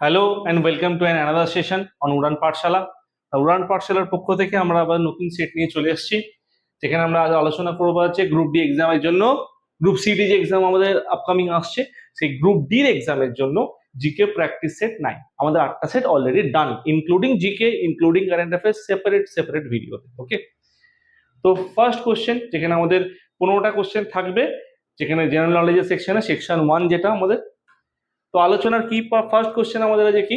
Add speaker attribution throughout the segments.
Speaker 1: Hello and welcome to an another session on Udaan Pathshala Udaan পাঠশালার পক্ষ থেকে আমরা আবার নতুন সেট নিয়ে চলে এসেছি যেখানে আমরা আজ আলোচনা করব হচ্ছে গ্রুপ ডি এক্সামের জন্য গ্রুপ সিডি যে এক্সাম আমাদের আপকামিং আসছে সেই গ্রুপ ডির এক্সামের জন্য জিকে প্র্যাকটিস সেট নাই আমাদের আটটা set already done including GK including current affairs separate separate ভিডিওতে ওকে তো ফার্স্ট কোশ্চেন যেখানে আমাদের পনেরোটা কোশ্চেন থাকবে, যেখানে জেনারেল নলেজের সেকশনে সেকশন ওয়ান যেটা আমাদের তো আলোচনার কি ফার্স্ট কোশ্চেন আমাদের আছে কি?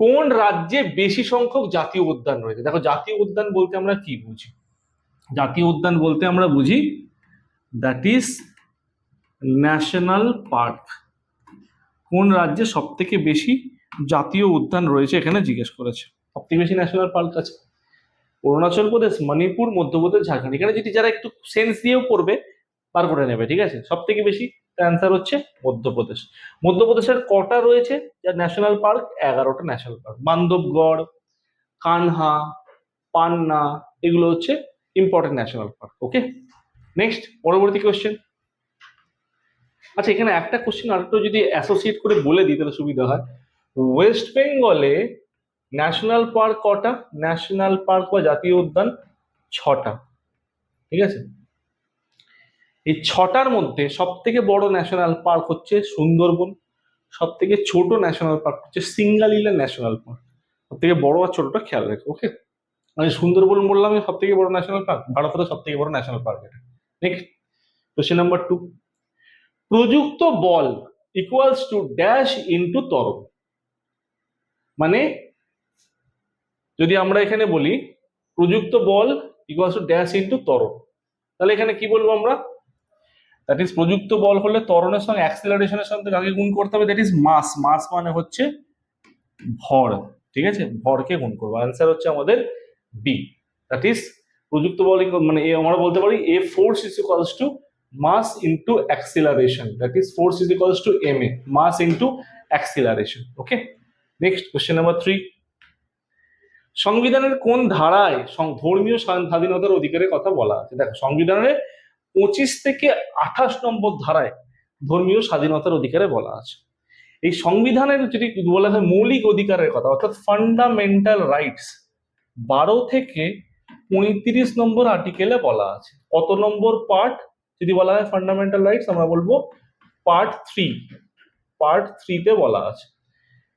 Speaker 1: কোন রাজ্যে বেশি সংখ্যক জাতীয় উদ্যান রয়েছে? দেখো, জাতীয় উদ্যান বলতে আমরা কি বুঝি? জাতীয় উদ্যান বলতে আমরা বুঝি দ্যাট ইজ ন্যাশনাল পার্ক কোন রাজ্যে সব থেকে বেশি জাতীয় উদ্যান রয়েছে এখানে জিজ্ঞেস করেছে? সব থেকে বেশি ন্যাশনাল পার্ক আছে। অরুণাচল প্রদেশ, মণিপুর, মধ্যপ্রদেশ, ঝাড়খণ্ড। এখানে যদি যারা একটু সেন্স দিয়েও পড়বে, বার করে নেবে, ঠিক আছে? সব থেকে বেশি অ্যান্সার হচ্ছে মধ্যপ্রদেশ। মধ্যপ্রদেশের কটা রয়েছে? যার ন্যাশনাল পার্ক এগারোটা ন্যাশনাল পার্ক বান্ধবগড়, কানহা, পান্না, এগুলো হচ্ছে important national park okay next পরবর্তী কোয়েশ্চেন আচ্ছা এখানে একটা কোশ্চেন আরেকটু যদি অ্যাসোসিয়েট করে বলে দিই, তাহলে সুবিধা হয়। ওয়েস্ট বেঙ্গলে ন্যাশনাল পার্ক কটা? ন্যাশনাল পার্ক বা জাতীয় উদ্যান ছটা, ঠিক আছে? এই ছটার মধ্যে সব থেকে বড় ন্যাশনাল পার্ক হচ্ছে সুন্দরবন সব থেকে ছোট ন্যাশনাল পার্ক হচ্ছে সিঙ্গালিলা ন্যাশনাল পার্ক সব থেকে বড় আর ছোটটা খেয়াল রেখো ওকে আমি সুন্দরবন বললাম সব থেকে বড় ন্যাশনাল পার্ক ভারতের সব থেকে বড় ন্যাশনাল পার্ক এটা, নেক্সট। কোশ্চেন নাম্বার টু প্রযুক্ত বল ইকুয়ালস টু ড্যাশ ইন্টু তরল মানে যদি আমরা এখানে বলি, প্রযুক্ত বল ইকুয়ালস টু ড্যাশ ইন্টু তরল তাহলে এখানে কি বলব আমরা? দ্যাট ইজ প্রযুক্ত বল হলে ত্বরণের সঙ্গে অ্যাক্সিলারেশনের সঙ্গে আগে গুণ করতে হবে। দ্যাট ইজ মাস মাস মানে হচ্ছে ভর, ঠিক আছে? ভরকে গুণ করব। অ্যান্সার হচ্ছে আমাদের বি দ্যাট ইজ প্রযুক্ত বল মানে আমরা বলতে পারি a force is equals to mass into acceleration that is force is equals to M A mass into acceleration okay next question number three সংবিধানের কোন ধারায় ধর্মীয় স্বাধীনতার অধিকারের কথা বলা আছে। দেখো সংবিধানের পঁচিশ থেকে আঠাশ নম্বর ধারায় ধর্মীয় স্বাধীনতার অধিকারে বলা আছে। এই সংবিধানের যদি বলা হয় মৌলিক অধিকারের কথা, অর্থাৎ ফান্ডামেন্টাল রাইটস বারো থেকে পঁয়ত্রিশ নম্বর আর্টিকেলে বলা আছে। কত নম্বর পার্ট যদি বলা হয় ফান্ডামেন্টাল রাইটস আমরা বলব পার্ট থ্রি পার্ট থ্রিতে বলা আছে।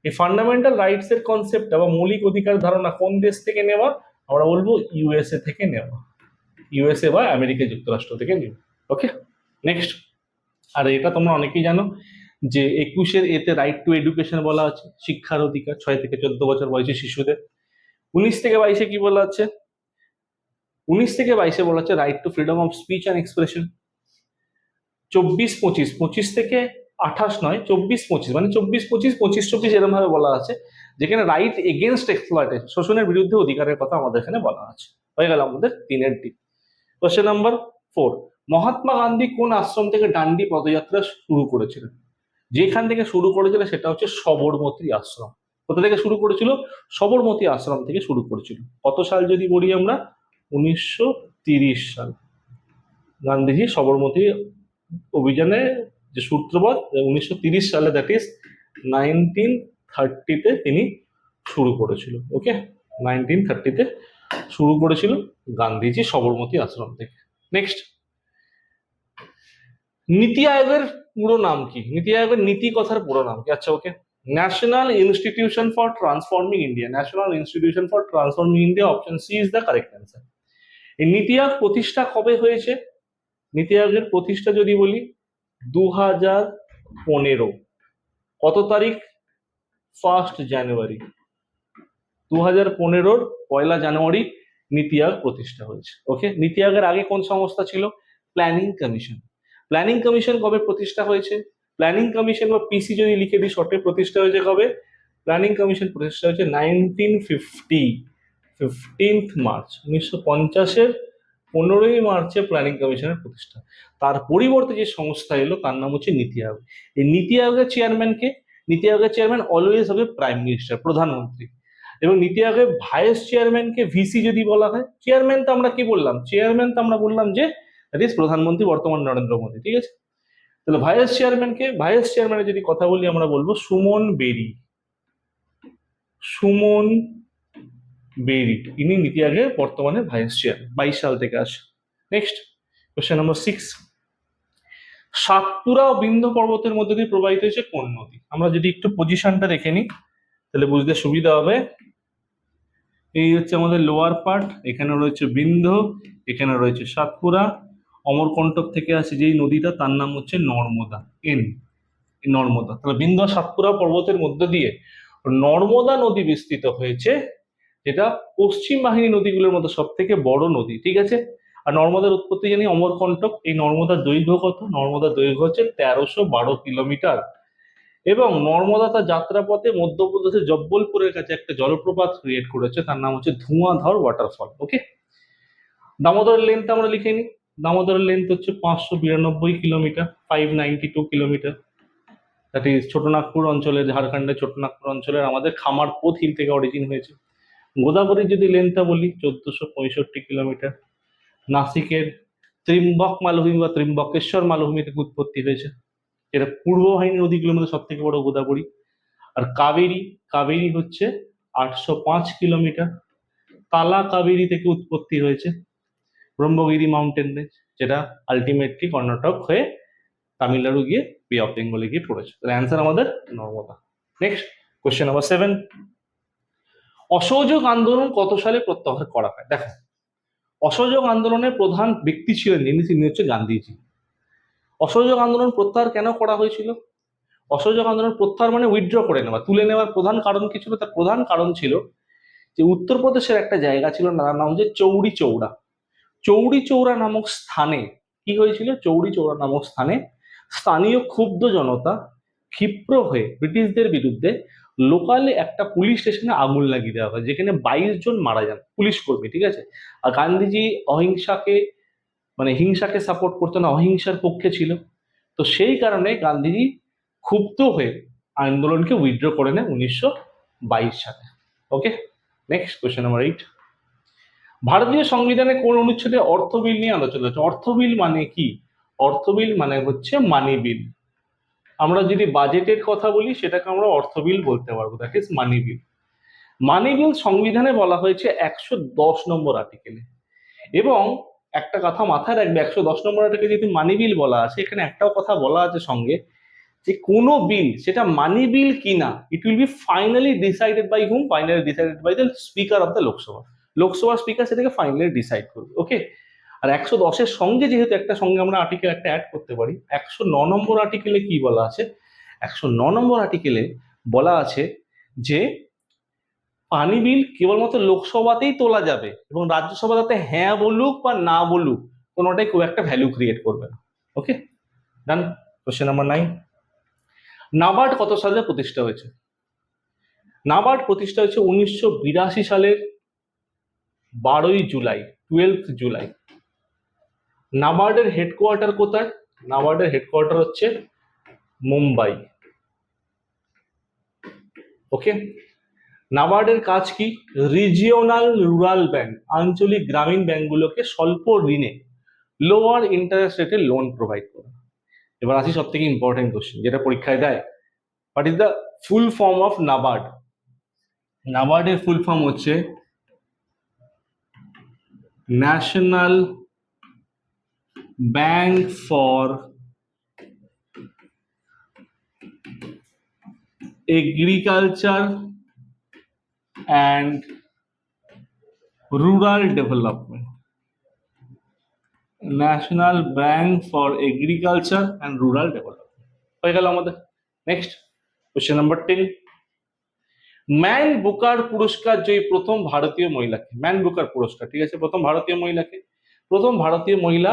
Speaker 1: এই ফান্ডামেন্টাল রাইটস এর কনসেপ্ট বা মৌলিক অধিকার ধারণা কোন দেশ থেকে নেওয়া? আমরা বলব ইউএসএ থেকে নেওয়া। ইউএসএ বা আমেরিকা যুক্তরাষ্ট্র থেকে নেওয়া ওকে নেক্সট আর এটা তোমরা অনেকেই জানো যে একুশের এতে রাইট টু এডুকেশন বলা আছে, শিক্ষার অধিকার, ছয় থেকে চোদ্দ বছর বয়সী শিশুদের। উনিশ থেকে বাইশে কি বলা আছে? উনিশ থেকে বাইশে বলা আছে right to freedom of speech and expression চব্বিশ, পঁচিশ পঁচিশ থেকে আঠাশ নয়, চব্বিশ, পঁচিশ মানে চব্বিশ, পঁচিশ পঁচিশ, চব্বিশ এরকম ভাবে বলা আছে, যেখানে রাইট এগেনস্ট এক্সপ্লয়টেশন শোষণের বিরুদ্ধে অধিকারের কথা আমাদের এখানে বলা আছে। হয়ে গেল আমাদের তিনের দিক। Question number four Mahatma Gandhi কোন আশ্রম থেকে ডান্ডি পদযাত্রা শুরু করেছিলেন? যেখান থেকে শুরু করেছিল সেটা হচ্ছে সবরমতী আশ্রম। কোথা থেকে শুরু করেছিল? সবরমতী আশ্রম থেকে শুরু করেছিল। কত সাল যদি বলি আমরা? উনিশশো সাল। গান্ধীজি সবরমতী অভিযানে যে সূত্রপাত উনিশশো সালে দ্যাট ইজ নাইনটিন থার্টিতে তিনি শুরু করেছিল। ওকে নাইনটিন থার্টিতে শুরু করেছিল গান্ধীজি সবরমতী আশ্রম থেকে। নেক্সট নীতি আয়োগের পুরো নাম কি? নীতি আয়োগের নীতি কথার পুরো নাম কি? আচ্ছা okay national institution for transforming India national institution for transforming India option C is the correct answer এই নীতি আয়োগ প্রতিষ্ঠা কবে হয়েছে? নীতি আয়োগের প্রতিষ্ঠা যদি বলি দু হাজার পনেরো। কত তারিখ? ফার্স্ট জানুয়ারি দু হাজার পনেরোর পয়লা জানুয়ারি নীতি আয়োগ প্রতিষ্ঠা হয়েছে। ওকে নীতি আয়োগের আগে কোন সংস্থা ছিল? প্ল্যানিং কমিশন প্ল্যানিং কমিশন কবে প্রতিষ্ঠা হয়েছে? প্ল্যানিং কমিশন বা পিসি যদি লিখে দিই শর্টে প্রতিষ্ঠা হয়েছে কবে? প্ল্যানিং কমিশন প্রতিষ্ঠা হয়েছে নাইনটিন ফিফটি ফিফটিন্থ মার্চ উনিশশো পঞ্চাশের পনেরোই মার্চে প্ল্যানিং কমিশনের প্রতিষ্ঠা। তার পরিবর্তে যে সংস্থা এলো, তার নাম হচ্ছে নীতি আয়োগ। এই নীতি আয়োগের চেয়ারম্যানকে নীতি আয়োগের চেয়ারম্যান অলওয়েজ হবে প্রাইম মিনিস্টার প্রধানমন্ত্রী। এবং নীতি আয়োগের ভাইস চেয়ারম্যানকে ভিসি যদি বলা হয় চেয়ারম্যান তো আমরা কি বললাম? চেয়ারম্যান তো আমরা বললাম যে প্রধানমন্ত্রী বর্তমান নরেন্দ্র মোদী, ঠিক আছে? তাহলে ভাইস চেয়ারম্যানকে ভাইস চেয়ারম্যানের যদি কথা বলি আমরা বলব সুমন বেরি। সুমন বেরি, ইনি নীতি আগে বর্তমানে ভাইস চেয়ার বাইশ সাল থেকে আসে next question number six Satpura ও বিন্ধ্য পর্বতের মধ্যে দিয়ে প্রবাহিত হয়েছে কোন নদী? আমরা যদি একটু পজিশনটা দেখে নিই, তাহলে বুঝতে সুবিধা হবে। এই হচ্ছে আমাদের লোয়ার পার্ট এখানে রয়েছে বিন্ধ এখানে রয়েছে সাতপুরা, অমরকণ্টক থেকে আসে যেই নদীটা, তার নাম হচ্ছে নর্মদা এন নর্মদা। তাহলে বিন্ধ সাতপুরা পর্বতের মধ্য দিয়ে নর্মদা নদী বিস্তৃত হয়েছে, যেটা পশ্চিম বাহিনী নদীগুলোর মধ্যে সব থেকে বড় নদী, ঠিক আছে? আর নর্মদার উৎপত্তি জানি অমরকণ্টক, এই নর্মদার দৈর্ঘ্য কত? নর্মদার দৈর্ঘ্য হচ্ছে তেরোশো বারো কিলোমিটার। এবং নর্মদা তার যাত্রাপথে মধ্যপ্রদেশের জব্বলপুরের কাছে একটা জলপ্রপাত ক্রিয়েট করেছে, তার নাম হচ্ছে ধোঁয়াধর ওয়াটারফল ওকে দামোদরের লেন্থ আমরা লিখে নিই। দামোদরের লেন্থ হচ্ছে পাঁচশো বিরানব্বই kilometre five ninety two kilometre. That is Chotanagpur অঞ্চলের, ঝাড়খণ্ডের ছোটনাগপুর অঞ্চলের, আমাদের খামার পোথ হিল থেকে অরিজিন হয়েছে। গোদাবরীর যদি লেন্থটা বলি, চোদ্দশো পঁয়ষট্টি কিলোমিটার। নাসিকের ত্রিম্বক মালভূমি বা ত্রিম্বকেশ্বর মালভূমি থেকে উৎপত্তি হয়েছে। এটা পূর্ব বাহিনী নদীগুলোর মধ্যে সব থেকে বড় গোদাবরী। আর কাবেরী কাবেরী হচ্ছে আটশো পাঁচ কিলোমিটার। তালা কাবেরী থেকে উৎপত্তি হয়েছে ব্রহ্মগিরি মাউন্টেন রেঞ্জ যেটা আলটিমেটলি কর্ণাটক হয়ে তামিলনাড়ু গিয়ে বে অফ বেঙ্গলে গিয়ে পড়েছে। তাহলে অ্যান্সার আমাদের Narmada. Next question number seven অসহযোগ আন্দোলন কত সালে প্রত্যাহার করা হয়? দেখো, অসহযোগ আন্দোলনের প্রধান ব্যক্তি ছিলেন যিনি, তিনি হচ্ছে গান্ধীজি। অসহযোগ আন্দোলন প্রত্যাহার কেন করা হয়েছিল? অসহযোগ আন্দোলন প্রত্যাহার মানে উইথড্র করে নেওয়া, তুলে নেওয়ার প্রধান কারণ কি ছিল? তার প্রধান কারণ ছিল যে উত্তরপ্রদেশের একটা জায়গা ছিল নাম হচ্ছে চৌড়ি চৌড়া। চৌড়ি চৌড়া নামক স্থানে কি হয়েছিল? চৌড়ি চৌড়া নামক স্থানে স্থানীয় ক্ষুব্ধ জনতা ক্ষিপ্র হয়ে ব্রিটিশদের বিরুদ্ধে লোকালে একটা পুলিশ স্টেশনে আগুন লাগিয়ে দেওয়া হয়, যেখানে বাইশ জন মারা যান, পুলিশ কর্মী, ঠিক আছে? আর গান্ধীজি অহিংসাকে মানে হিংসাকে সাপোর্ট করতো না, অহিংসার পক্ষে ছিল। তো সেই কারণে গান্ধীজি ক্ষুব্ধ হয়ে আন্দোলনকে উইথড্র করে নেয় উনিশশো বাইশ সালে। Okay next question number eight ভারতীয় সংবিধানে কোন অনুচ্ছেদে অর্থ বিল নিয়ে আলোচনা হচ্ছে? অর্থ বিল মানে কি? অর্থ বিল মানে হচ্ছে মানি বিল আমরা যদি বাজেটের কথা বলি, সেটাকে আমরা অর্থ বিল বলতে পারব। দ্যাট ইজ মানি বিল মানি বিল সংবিধানে বলা হয়েছে একশো দশ নম্বর আর্টিকেলে এবং একটা কথা মাথায় রাখবে, একশো দশ নম্বর আর্টিকেলে যদি মানি বিল বলা আছে, এখানে একটাও কথা বলা আছে সঙ্গে, যে কোনো বিল সেটা মানি বিল কিনা it will be finally decided by hmm finally decided by the speaker of the Lok Sabha লোকসভার স্পিকার সেটাকে ফাইনালি ডিসাইড করবে ওকে আর একশো দশের সঙ্গে যেহেতু একটা সঙ্গে আমরা আর্টিকেল একটা অ্যাড করতে পারি, একশো ন নম্বর আর্টিকেলে কি বলা আছে? একশো ন নম্বর আর্টিকেলে বলা আছে যে পানি বিল কেবলমাত্র লোকসভাতেই তোলা যাবে এবং রাজ্যসভা তাতে হ্যাঁ বলুক বা না বলুক, কোনোটাই খুব একটা ভ্যালু ক্রিয়েট করবে না। Okay done question number nine NABARD কত সালে প্রতিষ্ঠা হয়েছে? নাবার্ড প্রতিষ্ঠা হয়েছে উনিশশো বিরাশি সালের বারোই জুলাই টুয়েলথ জুলাই। নাবার্ডের হেডকোয়ার্টার কোথায়? নাবার্ডের হেডকোয়ার্টার হচ্ছে মুম্বাই। ওকে নাবার্ডের কাজ কি? রিজিওনাল রুরাল ব্যাংক আঞ্চলিক গ্রামীণ ব্যাংকগুলোকে স্বল্প ঋণে লোয়ার ইন্টারেস্ট রেটে লোন প্রোভাইড করা। এবার আসি সব থেকে ইম্পর্টেন্ট কোশ্চেন যেটা পরীক্ষায় দেয়। What is the full form of NABARD নাবার্ডের full form হচ্ছে national bank for agriculture and rural development national bank for agriculture and rural development হয়ে গেল আমাদের। Next question number ten Man Booker পুরস্কার জয়ী প্রথম ভারতীয় মহিলাকে। ম্যান বুকার পুরস্কার ঠিক আছে? প্রথম ভারতীয় মহিলাকে। প্রথম ভারতীয় মহিলা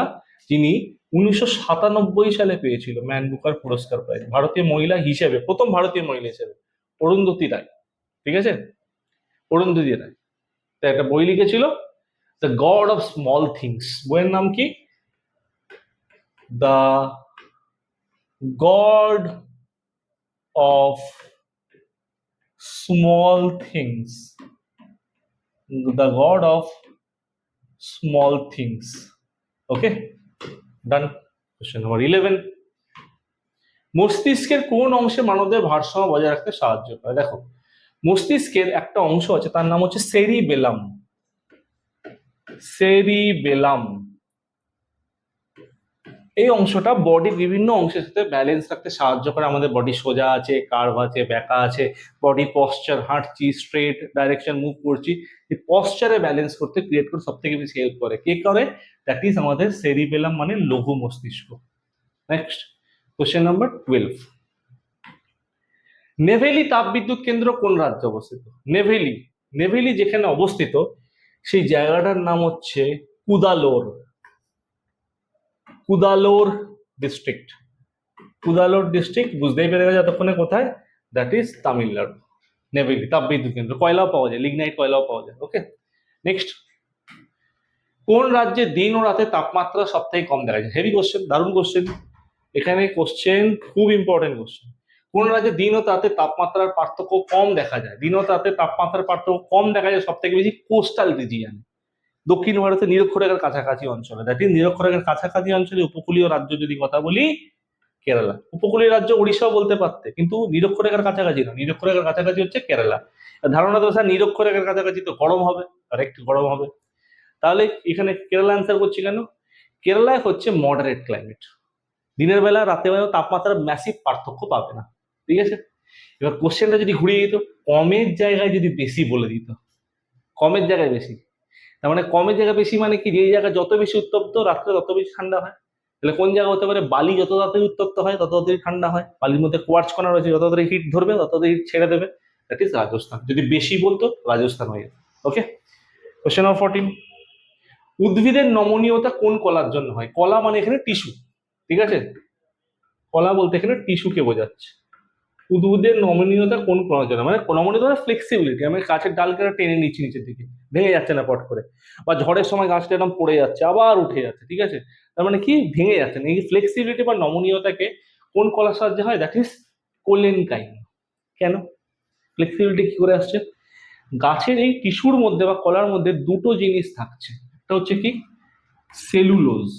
Speaker 1: যিনি উনিশশো সাতানব্বই সালে পেয়েছিল ম্যান বুকার পুরস্কার প্রাইজ ভারতীয় মহিলা হিসেবে, প্রথম ভারতীয় মহিলা হিসেবে। অরুন্ধতী রায়, ঠিক আছে? অরুন্ধতী রায় তো একটা বই লিখেছিল the God of Small Things বইয়ের নাম কি? The God of Small Things the God of Small Things okay done question number eleven মস্তিষ্কের কোন অংশে মানবদের ভারসাম্য বজায় রাখতে সাহায্য করে? দেখো মস্তিষ্কের একটা অংশ আছে, তার নাম হচ্ছে সেরিবেলাম। সেরিবেলাম। এই অংশটা বডির বিভিন্ন অংশের সাথে ব্যালেন্স রাখতে সাহায্য করে। আমাদের বডি সোজা আছে কার্ভ আছে ব্যাকা আছে বডি পশ্চার হাঁটছি স্ট্রেট ডাইরেকশন মুভ করছি। এই পশ্চারে ব্যালেন্স করতে ক্রিয়েট করে সব থেকে বেশি হেল্প করে। কে করে? দ্যাট ইজ আমাদের সেরিবেলাম মানে লঘু মস্তিষ্ক। Next question number twelve Neyveli তাপবিদ্যুৎ কেন্দ্র কোন রাজ্যে অবস্থিত? নেভেলি নেভেলি যেখানে অবস্থিত, সেই জায়গাটার নাম হচ্ছে কুদালোর। কুদালোর ডিস্ট্রিক্ট কুদালোর ডিস্ট্রিক্ট বুঝতেই পেরে গেছে এতক্ষণে কোথায়? That is Tamil Nadu. নেভেলি তাপবিদ্যুৎ কেন্দ্র। কয়লাও পাওয়া যায়, লিগনাইট কয়লাও পাওয়া যায় ওকে নেক্সট কোন রাজ্যে দিন ও রাতে তাপমাত্রা সব থেকে কম দেখা যায়? হেভি কোশ্চেন দারুণ কোশ্চেন এখানে কোশ্চেন খুব ইম্পর্টেন্ট কোশ্চেন কোন রাজ্যে দিন ও রাতে তাপমাত্রার পার্থক্য কম দেখা যায় দিন ও রাতে তাপমাত্রার পার্থক্য কম দেখা যায় সব থেকে বেশি কোস্টাল রিজিয়ান। দক্ষিণ ভারতের নিরক্ষরেখার কাছাকাছি অঞ্চলে, দ্যাট ইজ নিরক্ষরেখার কাছাকাছি অঞ্চলে উপকূলীয় রাজ্য যদি কথা বলি, কেরালা। উপকূলীয় রাজ্য উড়িষ্যাও বলতে পারতে, কিন্তু নিরক্ষরেখার কাছাকাছি না, নিরক্ষরেখার কাছাকাছি হচ্ছে কেরালা। ধারণা তো স্যার নিরক্ষরেখার কাছাকাছি তো গরম হবে কারেক্ট গরম হবে। তাহলে এখানে কেরালা অ্যান্সার করছি কেন? কেরালায় হচ্ছে মডারেট ক্লাইমেট দিনের বেলা রাতের বেলা তাপমাত্রার ম্যাসিভ পার্থক্য পাবে না। ঠিক আছে? এবার কোশ্চেনটা যদি ঘুরিয়ে দিত, কমের জায়গায় যদি বেশি বলে দিত, কমের জায়গায় বেশি, তার মানে কমের জায়গায় বেশি মানে কি? যে জায়গা যত বেশি উত্তপ্ত, রাত্রে তত বেশি ঠান্ডা হয়। তাহলে কোন জায়গা হতে পারে? বালি যত তাড়াতাড়ি উত্তপ্ত হয়, তত তাড়াতাড়ি ঠান্ডা হয়। বালির মধ্যে কোয়ার্চ কণা রয়েছে, যত তাড়াতাড়ি হিট ধরবে, তত তাড়াতাড়ি ছেড়ে দেবে। That is Rajasthan. যদি বেশি বলতো, রাজস্থান হয়ে যেত। ওকে কোশ্চেন নম্বর ফোরটিন উদ্ভিদের নমনীয়তা কোন কলার জন্য হয়? কলা মানে এখানে টিস্যু ঠিক আছে? কলা বলতে এখানে টিস্যুকে বোঝাচ্ছে। উদ্ভিদের নমনীয়তা কোন জন্য মানে নমনীয়তা মানে ফ্লেক্সিবিলিটি আমি গাছের ডালকে টেনে নিচ্ছি নিচের দিকে, ভেঙে যাচ্ছে না পট করে। বা ঝড়ের সময় গাছটা একদম পড়ে যাচ্ছে, আবার উঠে যাচ্ছে, ঠিক আছে? তার মানে কি? ভেঙে যাচ্ছে না। এই ফ্লেক্সিবিলিটি বা নমনীয়তাকে কোন কলার সাহায্যে হয়? That is collenchyma. কেন? ফ্লেক্সিবিলিটি কি করে আসছে? গাছের এই টিস্যুর মধ্যে বা কলার মধ্যে দুটো জিনিস থাকছে। একটা হচ্ছে কি? সেলুলোজ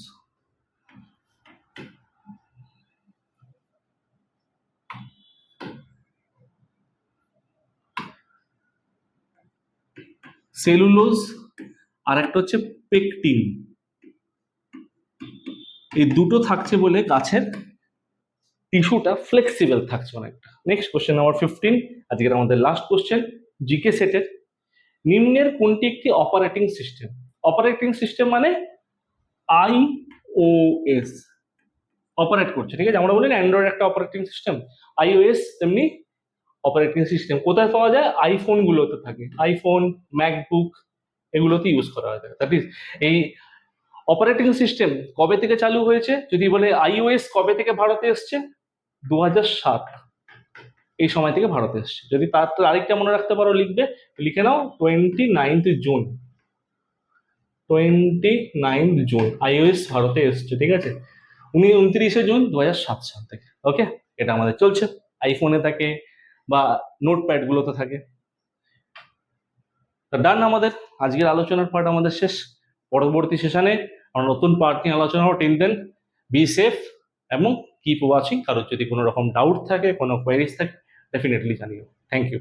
Speaker 1: সেলুলোজ আর একটা হচ্ছে পেকটিন এই দুটো থাকছে বলে গাছের টিস্যুটা ফ্লেক্সিবল থাকছে অনেকটা। নেক্সট কোশ্চেন নাম্বার ফিফটিন আজকের আমাদের লাস্ট কোশ্চেন জিকে সেটের নিম্নের কোনটি একটি অপারেটিং সিস্টেম অপারেটিং সিস্টেম মানে আই ও এস অপারেট করছে, ঠিক আছে? আমরা বলি না অ্যান্ড্রয়েড একটা অপারেটিং সিস্টেম আইওএস তেমনি অপারেটিং সিস্টেম কোথায় পাওয়া যায়? আইফোন গুলোতে থাকে। আইফোন ম্যাকবুক এগুলোতে ইউজ করা হয়। দ্যাট ইজ এই অপারেটিং সিস্টেম কবে থেকে চালু হয়েছে? যদি বলে আইওএস কবে থেকে ভারতে এসছে? দু সাত। এই সময় থেকে ভারতে এসছে। যদি তার তারিখটা মনে রাখতে পারো লিখবে, লিখে নাও twenty ninth June twenty ninth June iOS ভারতে এসছে, ঠিক আছে? উনি উনত্রিশে জুন দু সাত সাল থেকে। ওকে এটা আমাদের চলছে। আইফোনে থাকে বা নোটপ্যাড গুলোতে থাকে। ডান আমাদের। আজকের আলোচনার পার্ট আমাদের শেষ। পরবর্তী সেশনে আমরা নতুন পার্ট নিয়ে আলোচনা হব টিল দেন বি সেফ এবং কিপ ওয়াচিং কারোর যদি কোনো রকম ডাউট থাকে, কোনো কোয়ারিজ থাকে ডেফিনেটলি জানিও। Thank you